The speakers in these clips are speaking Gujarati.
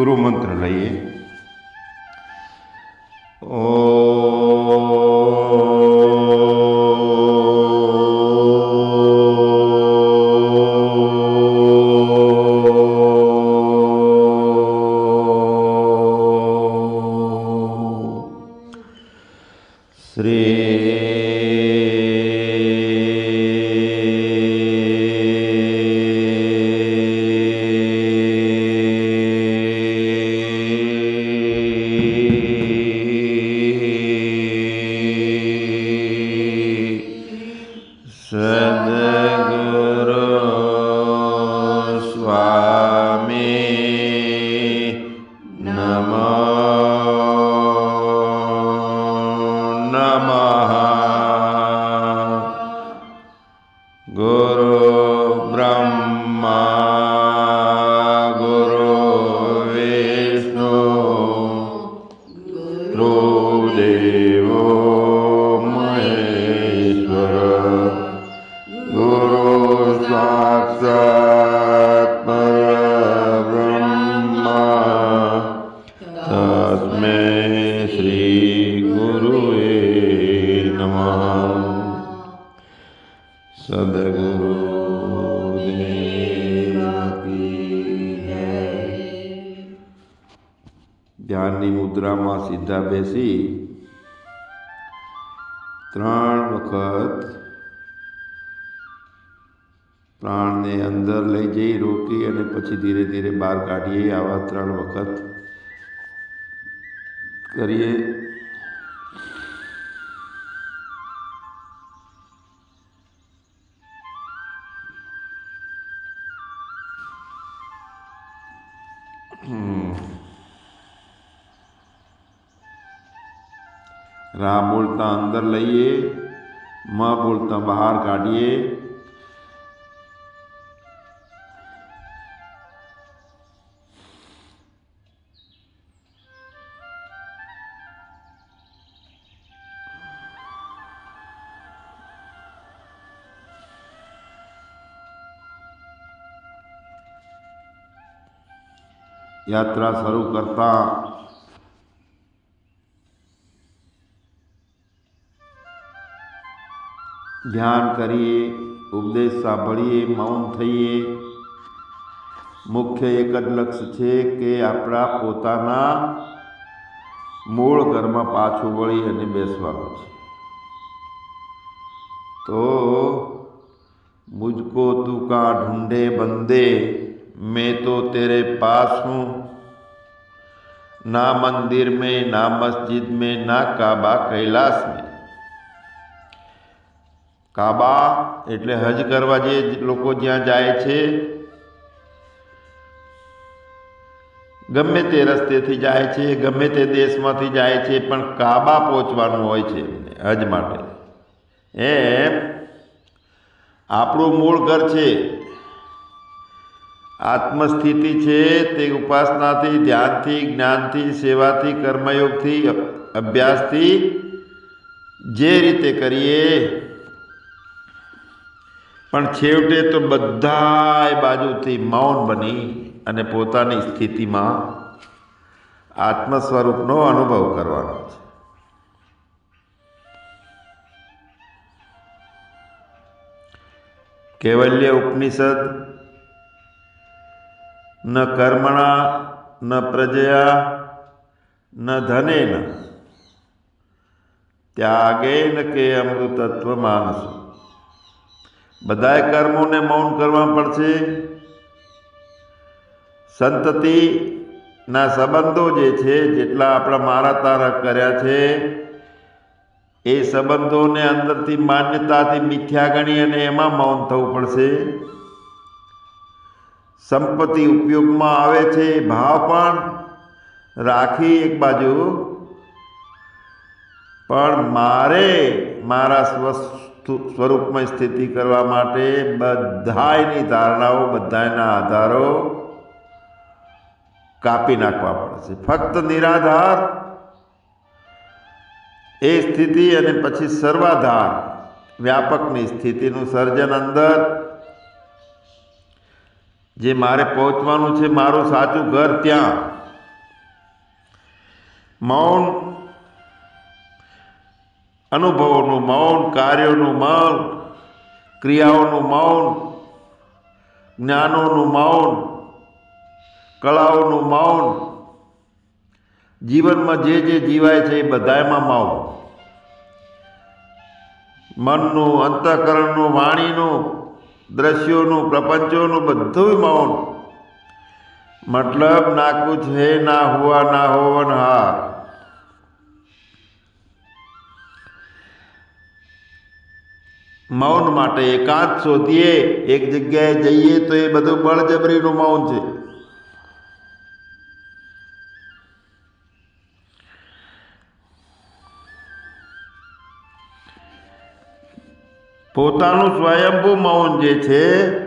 ગુરુ મંત્ર લઈએ. Devo. બહાર કાઢીએ આવા ત્રણ વખત કરીએ રા બોલતા અંદર લઈએ મ બોલતા બહાર કાઢીએ યાત્રા શરૂ કરતા. ધ્યાન કરીએ, ઉપદેશ સાંભળીએ, મૌન થઈએ. મુખ્ય એક જ લક્ષ્ય છે કે આપણા પોતાના મૂળ ઘરમાં પાછું વળી અને બેસવાનું છે. તો મુજકો તું કા ઢૂંઢે, બંદે मैं तो तेरे पास हूँ ना मंदिर में ना मस्जिद में ना काबा कैलाश में કાબા એટલે હજ કરવા જે લોકો જ્યાં જાય છે ગમે તે રસ્તેથી જાય છે ગમે તે દેશમાંથી જાય છે પણ કાબા પહોંચવાનું હોય છે એમને હજ માટે એમ આપણું મૂળ ઘર છે આત્મસ્થિતિ છે તે ઉપાસનાથી, ધ્યાનથી, જ્ઞાનથી, સેવાથી, કર્મયોગથી અભ્યાસથી જે રીતે કરીએ. પણ છેવટે તો બધાય બાજુથી મૌન બની અને પોતાની સ્થિતિમાં આત્મ સ્વરૂપનો અનુભવ કરવાનો છે. કેવલ્ય ઉપનિષદ ન કર્મણા, ન પ્રજયા, ન ધનેન. ત્યાગેન કે અમૃતત્વ માનસ. બધાય કર્મોને મૌન કરવા પડશે. સંતતિના સંબંધો જે છે, જેટલા આપણા મારા તારા કર્યા છે, એ સંબંધોને અંદરથી માન્યતાથી મિથ્યા ગણી અને એમાં મૌન થવું પડશે. સંપત્તિ ઉપયોગમાં આવે છે, ભાવ પણ રાખી એક બાજુ. પણ મારે મારા સ્વ સ્વરૂપમાં સ્થિતિ કરવા માટે બધાયની ધારણાઓ, બધાયના આધારો કાપી નાખવા પડશે. ફક્ત નિરાધાર. એ સ્થિતિ અને પછી સર્વાધાર. વ્યાપકની સ્થિતિનું સર્જન અંદર જે મારે પહોંચવાનું છે મારું સાચું ઘર ત્યાં. મૌન અનુભવોનું મૌન, કાર્યોનું મૌન, ક્રિયાઓનું મૌન, જ્ઞાનોનું મૌન, કળાઓનું મૌન, જીવનમાં જે જે જીવાય છે એ બધામાં મૌન. મનનું, અંતઃકરણનું, વાણીનું દ્રશ્યોનું, પ્રપંચોનું બધું મૌન. મતલબ ના કુછ હે ના હુઆ ના હોવન, હા. મૌન માટે એકાંત શોધીએ, એક જગ્યાએ જઈએ તો એ બધું બળજબરીનું મૌન છે. પોતાનું સ્વયંભૂ મૌન જે છે,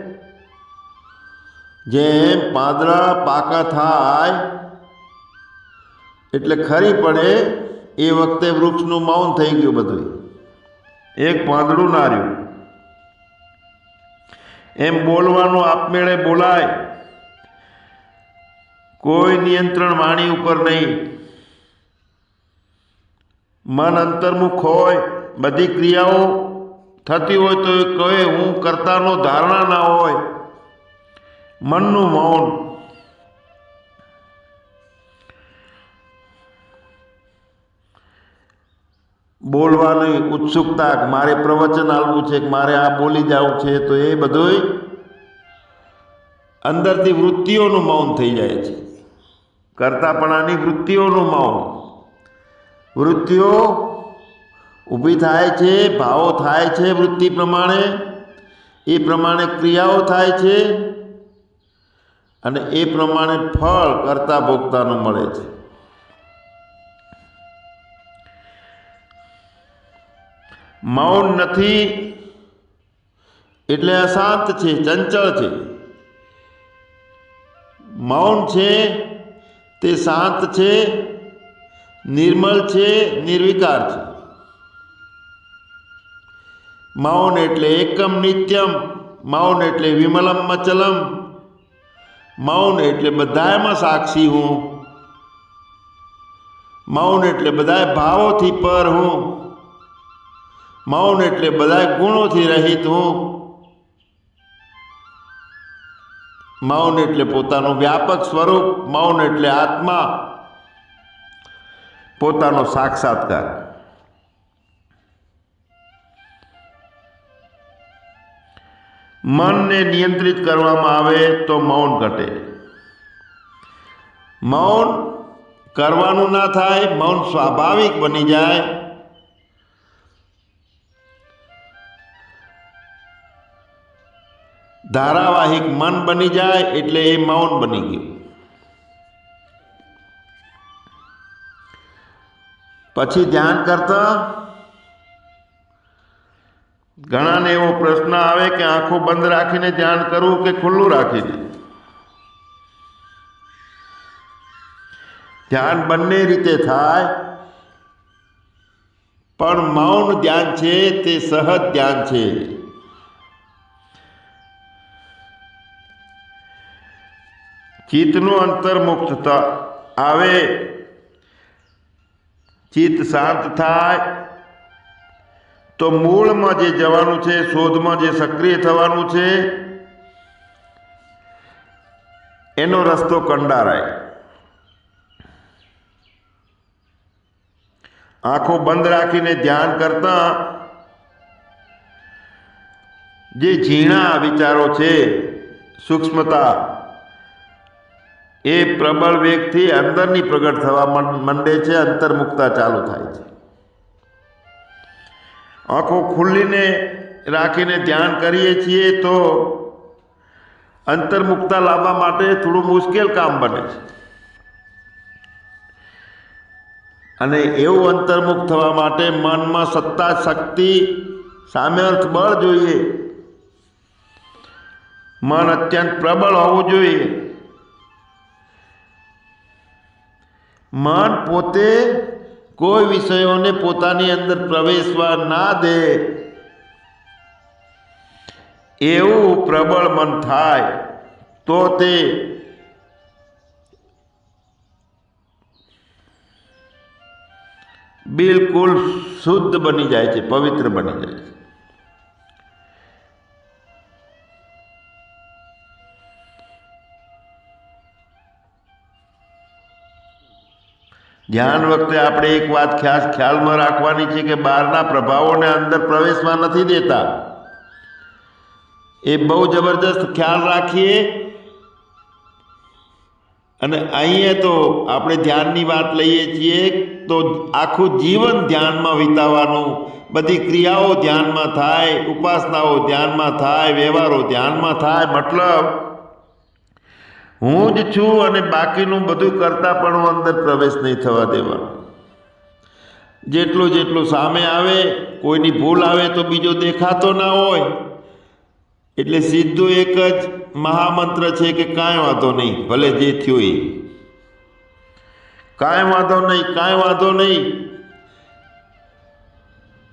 જેમ પાંદડા પાકા થાય, એટલે ખરી પડે, એ વખતે વૃક્ષનું મૌન થઈ ગયું બધું એક પાંદડું ના રહ્યું એમ બોલવાનું આપમેળે બોલાય. કોઈ નિયંત્રણ વાણી ઉપર નહીં. મન અંતર્મુખ હોય, બધી ક્રિયાઓ થતી હોય તો એ કહે, હું કરતાનો ધારણા ના હોય. મનનું મૌન. બોલવાની ઉત્સુકતા મારે પ્રવચન આવવું છે, કે મારે આ બોલી જવું છે, તો એ બધુંય અંદરથી વૃત્તિઓનું મૌન થઈ જાય છે. કરતાપણાની વૃત્તિઓનું મૌન. વૃત્તિઓ ઊભી થાય છે, ભાવો થાય છે વૃત્તિ પ્રમાણે. એ પ્રમાણે ક્રિયાઓ થાય છે અને એ પ્રમાણે ફળ કરતા ભોગતાનું મળે છે. મૌન નથી એટલે અશાંત છે, ચંચળ છે. મૌન છે, તે શાંત છે, નિર્મળ છે, નિર્વિકાર છે. મૌન એટલે એકમ નિત્યમ, મૌન એટલે વિમલમ મચલમ. મૌન એટલે બધામાં સાક્ષી હું. મૌન એટલે બધા ભાવોથી પર હું. મૌન એટલે બધા ગુણોથી રહિત હું. મૌન એટલે પોતાનું વ્યાપક સ્વરૂપ, મૌન એટલે આત્મા. પોતાનો સાક્ષાત્કાર. મનને નિયંત્રિત કરવામાં આવે તો મૌન ઘટે. મૌન કરવાનું ના થાય, મૌન સ્વાભાવિક બની જાય. ધારાવાહિક મન બની જાય એટલે એ મૌન બની ગયું. પછી ધ્યાન કરતા ઘણાને એવો પ્રશ્ન આવે કે આંખો બંધ રાખીને ધ્યાન કરવું કે ખુલ્લું રાખીને? ધ્યાન બંને રીતે થાય, પણ મૌન ધ્યાન છે તે સહજ ધ્યાન છે. ચિત્તનું અંતર્મુક્ત આવે, ચિત્ત શાંત થાય તો મૂળમાં જે જવાનું છે, શોધમાં જે સક્રિય થવાનું છે, એનો રસ્તો કંડારાય. આંખો બંધ રાખીને ધ્યાન કરતા જે ઝીણા વિચારો છે, સૂક્ષ્મતા, એ પ્રબળ વેગથી અંદરની પ્રગટ થવા મંડે છે અંતર્મુક્તા ચાલુ થાય છે. આંખો ખુલ્લીને રાખીને ધ્યાન કરીએ છીએ તો અંતર્મુક્તા લાવવા માટે થોડું મુશ્કેલ કામ બને છે. અને એવું અંતર્મુખ થવા માટે મનમાં સત્તા, શક્તિ સામ્યર્થ બળ જોઈએ. મન અત્યંત પ્રબળ હોવું જોઈએ. મન પોતે કોઈ વિષયોને પોતાની અંદર પ્રવેશવા ના દે. એવું પ્રબળ મન થાય તો તે બિલકુલ શુદ્ધ બની જાય છે, પવિત્ર બની જાય છે. ધ્યાન વખતે આપણે એક વાત ખાસ ખ્યાલમાં રાખવાની છે કે બહારના પ્રભાવોને અંદર પ્રવેશમાં નથી દેતા. એ બહુ જબરજસ્ત ખ્યાલ રાખીએ. અને અહીંયા તો આપણે ધ્યાનની વાત લઈએ છીએ તો આખું જીવન ધ્યાનમાં વિતાવવાનું, બધી ક્રિયાઓ ધ્યાનમાં થાય, ઉપાસનાઓ ધ્યાનમાં થાય, વ્યવહારો ધ્યાનમાં થાય, મતલબ હું જ છું અને બાકીનું બધું કરતાં પણ હું અંદર પ્રવેશ નહીં થવા દેવાનો જેટલું જેટલું સામે આવે, કોઈની ભૂલ આવે તો બીજો દેખાતો ના હોય. એટલે સીધું એક જ મહામંત્ર છે કે કાંઈ વાંધો નહીં, ભલે જે થયું એ. કાંઈ વાંધો નહીં, કાંઈ વાંધો નહીં.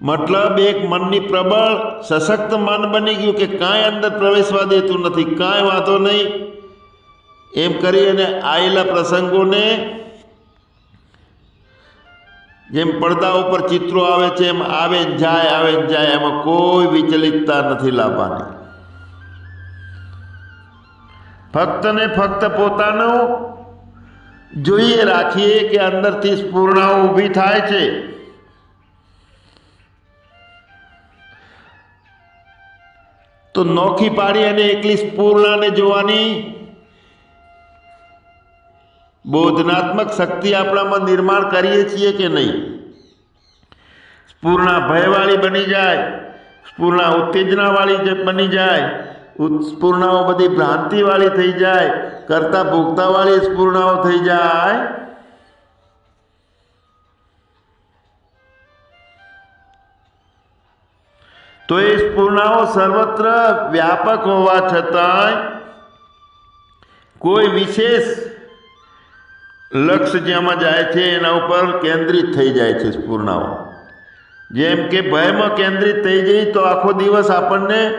મતલબ એક મનની પ્રબળ, સશક્ત મન બની ગયું કે કાંઈ અંદર પ્રવેશવા દેતું નથી. કાંઈ વાંધો નહીં. એમ કરી અને આવેલા પ્રસંગોને જેમ પડદા ઉપર ચિત્રો આવે છે, એમ આવે જાય, આવે ને જાય, એમાં કોઈ વિચલિતતા નથી લાવવાની. ફક્ત ને ફક્ત પોતાનું જોઈએ રાખીએ કે અંદરથી સ્ફૂર્ણાઓ ઊભી થાય છે. તો નોખી પાડી અને એકલી સ્ફૂર્ણાને જોવાની બોધનાત્મક શક્તિ આપણામાં નિર્માણ કરીએ છીએ કે નહીં સ્ફૂર્ણા ભયવાળી બની જાય સ્ફૂર્ણા ઉત્તેજનાવાળી જે બની જાય સ્ફૂર્ણાઓ બધી ભ્રાંતિવાળી થઈ જાય કરતા ભોગતાવાળી સ્ફૂર્ણાઓ થઈ જાય તો એ સ્ફૂર્ણાઓ સર્વત્ર વ્યાપક હોવા છતાંય કોઈ વિશેષ લક્ષ્ય જેમાં જાય છે, એના ઉપર કેન્દ્રિત થઈ જાય છે સ્ફૂર્ણાઓ. જેમ કે ભયમાં કેન્દ્રિત થઈ જઈ તો આખો દિવસ આપણને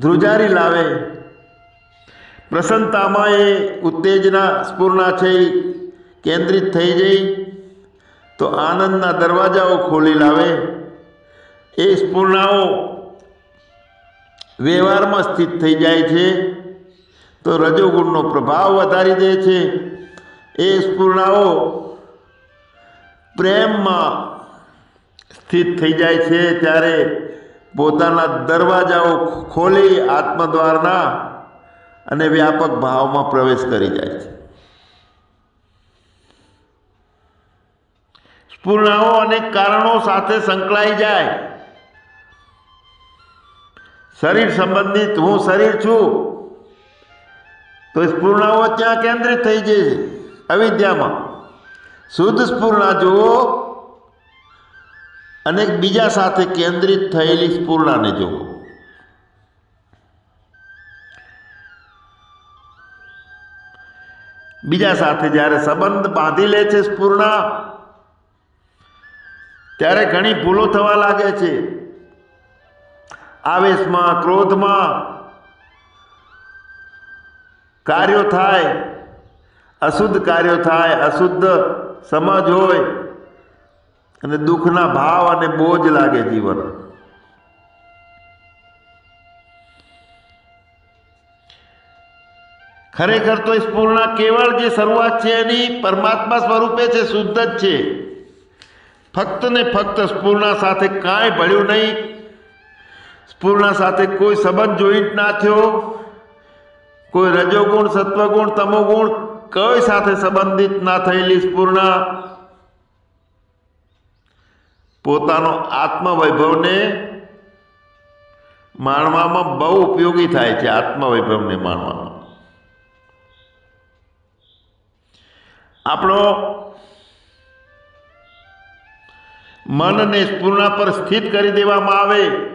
ધ્રુજારી લાવે. પ્રસન્નતામાં એ ઉત્તેજના, સ્ફૂર્ણા છે કેન્દ્રિત થઈ જઈ તો આનંદના દરવાજાઓ ખોલી લાવે. એ સ્ફૂર્ણાઓ વ્યવહારમાં સ્થિત થઈ જાય છે. તો રજોગુણનો પ્રભાવ વધારી દે છે. એ સ્ફૂર્ણાઓ પ્રેમમાં સ્થિત થઈ જાય છે ત્યારે પોતાના દરવાજાઓ ખોલી આત્મદ્વારના અને વ્યાપક ભાવમાં પ્રવેશ કરી જાય છે. સ્ફૂર્ણાઓ અનેક કારણો સાથે સંકળાઈ જાય. શરીર સંબંધિત, હું શરીર છું. તો સ્ફૂર્ણાઓ ત્યાં કેન્દ્રિત થઈ જાય છે, અવિદ્યામાં. શુદ્ધ સ્ફૂર્ણા જુઓ. અને બીજા સાથે કેન્દ્રિત થયેલી સ્ફૂર્ણાને જુઓ. બીજા સાથે જ્યારે સંબંધ બાંધી લે છે સ્ફૂર્ણા, ત્યારે ઘણી ભૂલો થવા લાગે છે. આવેશમાં, ક્રોધમાં કાર્યો થાય, અશુદ્ધ કાર્યો થાય, અશુદ્ધ સમજ હોય, અને દુઃખના ભાવ અને બોજ લાગે જીવન. ખરેખર તો સ્ફૂર્ણા કેવળ જે શરૂઆત છે એની પરમાત્મા સ્વરૂપે છે, શુદ્ધ જ છે. ફક્ત ને ફક્ત સ્ફૂર્ણા સાથે કાંઈ ભળ્યું નહીં. સ્પૂર્ણ સાથે કોઈ સંબંધ જોઈન્ટ ના થયો કોઈ રજોગુણ, સત્વગુણ, તમોગુણ કોઈ સાથે સંબંધિત ના થયેલી સ્પૂર્ણ પોતાનો આત્મવૈભવને માણવામાં બહુ ઉપયોગી થાય છે, આત્મવૈભવને માણવામાં. આપણો મનને સ્પૂર્ણા પર સ્થિત કરી દેવામાં આવે.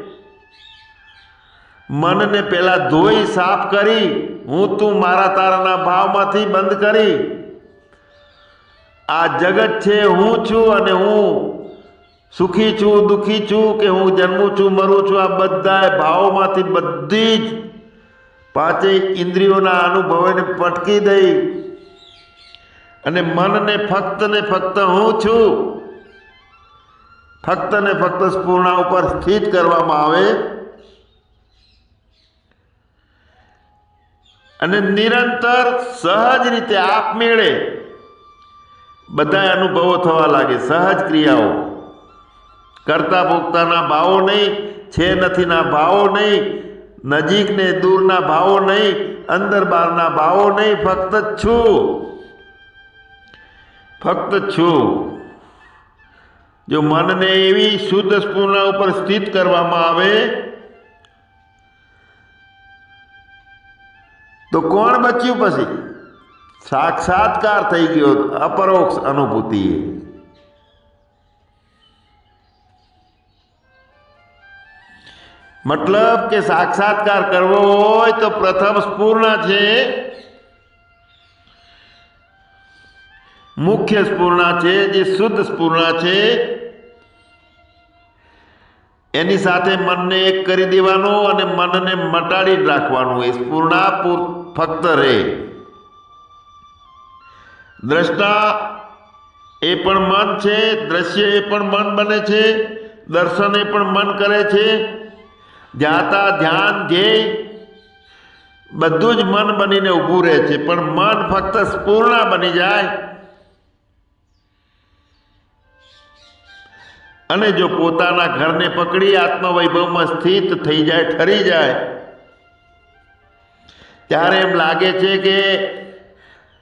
મનને પહેલાં ધોઈ સાફ કરી, હું તું મારા તારાના ભાવમાંથી બંધ કરી. આ જગત છે, હું છું અને હું સુખી છું, દુઃખી છું કે હું જન્મું છું, મરું છું, આ બધા ભાવોમાંથી બધી જ પાંચેય ઇન્દ્રિયોના અનુભવોને પટકી દઈ અને મનને ફક્ત ને ફક્ત હું છું. ફક્ત ને ફક્ત સ્પૂર્ણા ઉપર સ્થિત કરવામાં આવે. અને નિરંતર સહજ રીતે આપમેળે બધા અનુભવો થવા લાગે, સહજ ક્રિયાઓ. કરતા ભોગતાના ભાવો નહીં, છે નથીના ભાવો નહીં નજીક ને દૂરના ભાવો નહીં અંદર બહારના ભાવો નહીં, ફક્ત છું. ફક્ત છું. જો મનને એવી શુદ્ધ સ્પૂર્ણા ઉપર સ્થિત કરવામાં આવે તો કોણ બચ્યું પછી? સાક્ષાત્કાર થઈ ગયો, અપરોક્ષ અનુભૂતિ મતલબ કે સાક્ષાત્કાર કરવો હોય તો પ્રથમ સ્પૂર્ણ છે. મુખ્ય સ્પૂર્ણા છે, જે શુદ્ધ સ્પૂર્ણા છે. એની સાથે મનને એક કરી દેવાનું અને મનને મટાડી રાખવાનું એ સ્પૂર્ણા ફક્ત રહે દ્રષ્ટા એ પણ મન છે, દ્રશ્ય એ પણ મન બને છે, દર્શન એ પણ મન કરે છે. જાતા ધ્યાન ધ્યેય બધું જ મન બનીને ઊભું રહે છે, પણ મન ફક્ત સ્પૂર્ણા બની જાય. અને જો પોતાના ઘરને પકડી, આત્મવૈભવમાં સ્થિત થઈ જાય, ઠરી જાય ત્યારે એમ લાગે છે કે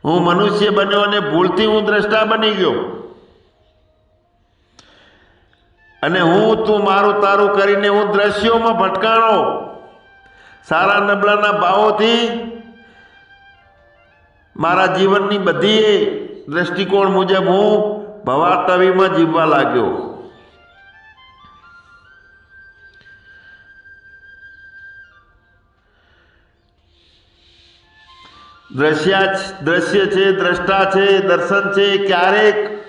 હું મનુષ્ય બન્યો અને ભૂલથી હું દ્રષ્ટા બની ગયો. અને હું તું મારું તારું કરીને હું દ્રશ્યોમાં ભટકાણો. સારા નબળાના ભાવોથી મારા જીવનની બધી દ્રષ્ટિકોણ મુજબ હું ભવાતવીમાં જીવવા લાગ્યો. દ્રશ્યા દ્રશ્ય છે, દ્રષ્ટા છે, દર્શન છે, ક્યારેક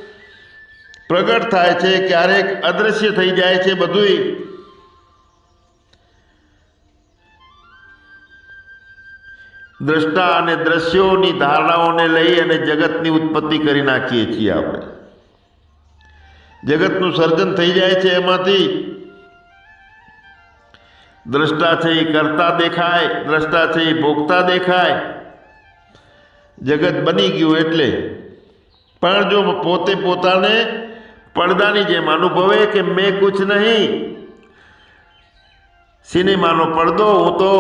પ્રગટ થાય છે, ક્યારેક અદ્રશ્ય થઈ જાય છે બધુંય. દ્રષ્ટા અને દ્રશ્યોની ધારણાઓને લઈ અને જગતની ઉત્પત્તિ કરી નાખીએ છીએ આપણે. જગતનું સર્જન થઈ જાય છે એમાંથી. દ્રષ્ટા છે એ કરતા દેખાય, દ્રષ્ટા છે એ ભોગતા દેખાય. જગત બની ગયું એટલે. પણ જો પોતે પોતાને પડદાની જેમ અનુભવે કે મેં કુછ નહીં, સિનેમાનો પડદો હું તો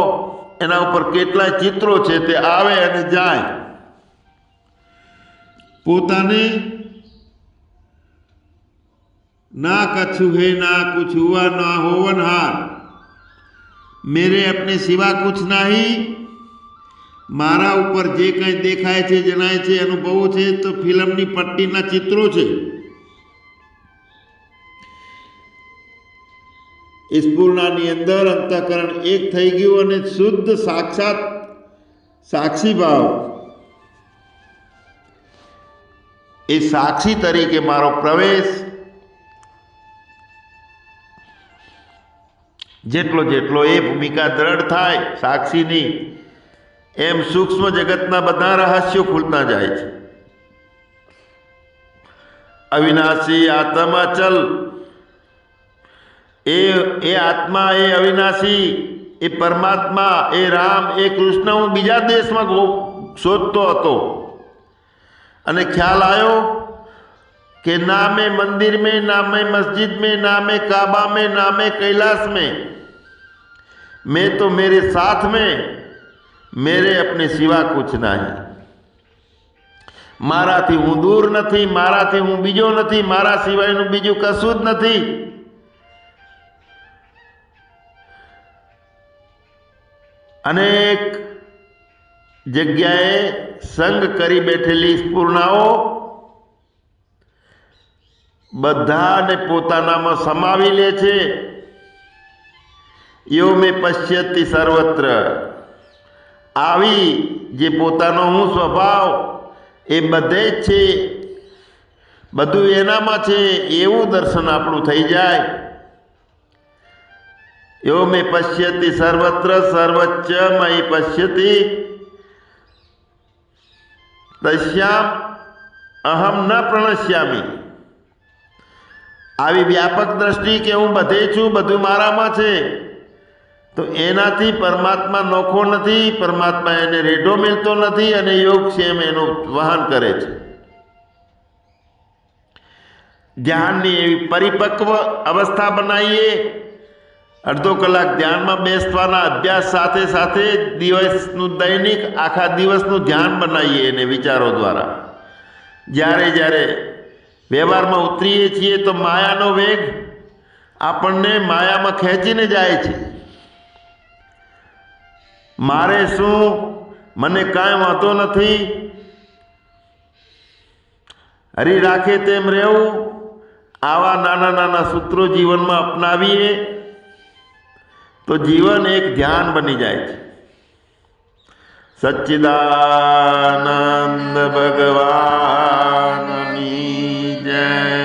એના ઉપર કેટલાય ચિત્રો છે તે આવે અને જાય. પોતાને ના કછુ હે, ના કુછ હુઆ, ના હોવન હાર મેરે અપને સિવા કુછ નહીં મારા ઉપર જે કંઈ દેખાય છે, જણાય છે, અનુભવો છે, તો ફિલ્મની પટ્ટીના ચિત્રો છે. સ્ફૂર્ણાની અંદર અંતઃકરણ એક થઈ ગયું અને શુદ્ધ સાક્ષાત સાક્ષી ભાવ. એ સાક્ષી તરીકે મારો પ્રવેશ. જેટલો જેટલો એ ભૂમિકા દ્રઢ થાય સાક્ષીની એમ સૂક્ષ્મ જગતના બધા રહસ્યો ખુલતા જાય છે. અવિનાશી આત્મા ચલ. એ એ આત્મા એ અવિનાશી, એ પરમાત્મા, એ રામ, એ કૃષ્ણ હું બીજા દેશમાં શોધતો હતો. અને ખ્યાલ આવ્યો કે ના મેં મંદિર મેં ના મેં મસ્જિદ મેં ના મેં કાબા મેં ના મેં કૈલાસ મેં. મેં તો મેરે સાથ મેં. मेरे अपने सिवा कुछ નહીં મારાથી હું દૂર નથી મારાથી હું બીજો નથી મારા સિવાયનું બીજું કશું જ નથી અનેક જગ્યાએ સંગ કરી બેઠેલી સ્પૂર્ણાઓ બધાને પોતાનામાં સમાવી લે છે યો મેં પશ્યતી સર્વત્ર આવી જે પોતાનો હું સ્વભાવ એ બધે જ છે. બધું એનામાં છે, એવું દર્શન આપણું થઈ જાય. એવો મેં પશ્યતી સર્વત્ર સર્વચ્ચ મય પશ્યતી. તશ્યામ અહમ ન પ્રણશ્યામી. આવી વ્યાપક દ્રષ્ટિ કે હું બધે છું, બધું મારામાં છે. તો એનાથી પરમાત્મા નોખો નથી, પરમાત્મા એને રેઢો મેળતો નથી અને યોગ સેમ એનું વહન કરે છે. ધ્યાનની એવી પરિપક્વ અવસ્થા બનાવીએ. અડધો કલાક ધ્યાનમાં બેસવાના અભ્યાસ સાથે સાથે દિવસનું દૈનિક, આખા દિવસનું ધ્યાન બનાવીએ એને વિચારો દ્વારા. જ્યારે જ્યારે વ્યવહારમાં ઉતરીએ છીએ તો માયાનો વેગ આપણને માયામાં ખેંચીને જાય છે. મારે શું? મને કાંઈ વાંધો નથી. હરી રાખે તેમ રહેવું. આવા નાના નાના સૂત્રો જીવનમાં અપનાવીએ તો જીવન એક ધ્યાન બની જાય છે. સચ્ચિદાનંદ ભગવાનની જય.